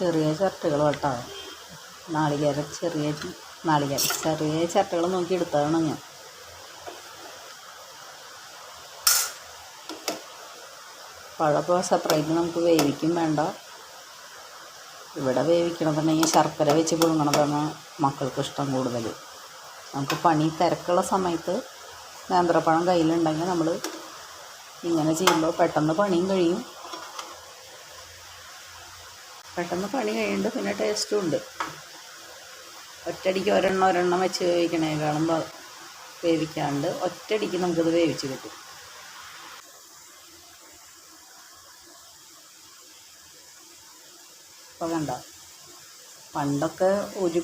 ചെറിയ ചിരട്ടകൾ കേട്ടോ. നാളികേര ചെറിയ നാളികേര ചെറിയ ചിരട്ടകൾ നോക്കി എടുത്തതാണ് ഞാൻ. പഴപ്പോൾ സെപ്പറേറ്റ് നമുക്ക് വേവിക്കും വേണ്ട. ഇവിടെ വേവിക്കണമെന്നുണ്ടെങ്കിൽ ശർക്കര വെച്ച് പുഴുങ്ങണതാണ് മക്കൾക്ക് ഇഷ്ടം കൂടുതൽ. നമുക്ക് പണി തിരക്കുള്ള സമയത്ത് നേന്ത്രപ്പഴം കയ്യിലുണ്ടെങ്കിൽ നമ്മൾ ഇങ്ങനെ ചെയ്യുമ്പോൾ പെട്ടെന്ന് പണിയും കഴിയും. പെട്ടെന്ന് പണി കഴിയുന്നുണ്ട് പിന്നെ ടേസ്റ്റും ഉണ്ട്. ഒറ്റടിക്ക് ഒരെണ്ണം ഒരെണ്ണം വെച്ച് വേവിക്കണേ കാണുമ്പോൾ വേവിക്കാണ്ട് ഒറ്റടിക്ക് നമുക്കത് വേവിച്ച് കിട്ടും. ഇപ്പോൾ കണ്ട? പണ്ടൊക്കെ ഒരു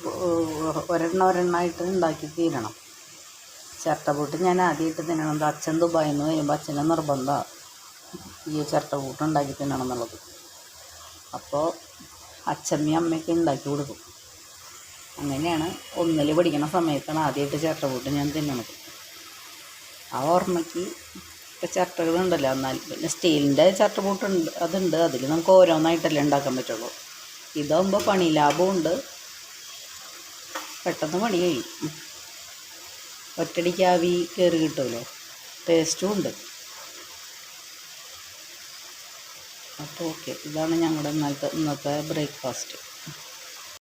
ഒരെണ്ണം ഒരെണ്ണമായിട്ട് ഉണ്ടാക്കി തീരണം. ചിരട്ടപ്പൂട്ട് ഞാൻ ആദ്യമായിട്ട് തിന്നണം അച്ഛൻ ദുബായിൽ നിന്ന് വരുമ്പോൾ അച്ഛന്റെ നിർബന്ധമാണ് ഈ ചിരട്ടപ്പൂട്ട് ഉണ്ടാക്കി തിന്നണം എന്നുള്ളത്. അപ്പോൾ അച്ഛമ്മയും അമ്മയൊക്കെ ഉണ്ടാക്കി കൊടുക്കും. അങ്ങനെയാണ് ഒന്നിൽ പഠിക്കുന്ന സമയത്താണ് ആദ്യമായിട്ട് ചിരട്ടപ്പൂട്ട് ഞാൻ തിന്നണത്. ആ ഓർമ്മയ്ക്ക് ഇപ്പം ചിരട്ടകളുണ്ടല്ലോ എന്നാൽ പിന്നെ സ്റ്റീലിന്റെ ചിരട്ടപ്പൂട്ടുണ്ട് അതുണ്ട്. അതിൽ നമുക്ക് ഓരോന്നായിട്ടല്ലേ ഉണ്ടാക്കാൻ പറ്റുള്ളൂ. ഇതാകുമ്പോൾ പണി ലാഭമുണ്ട് പെട്ടെന്ന് പണി കഴിയും ഒറ്റടിക്ക് ആവി കയറി കിട്ടുമല്ലോ? ടേസ്റ്റും ഉണ്ട്. അപ്പോൾ ഓക്കെ. ഇതാണ് ഞങ്ങളുടെ ഇന്നത്തെ ഇന്നത്തെ ബ്രേക്ക്ഫാസ്റ്റ്.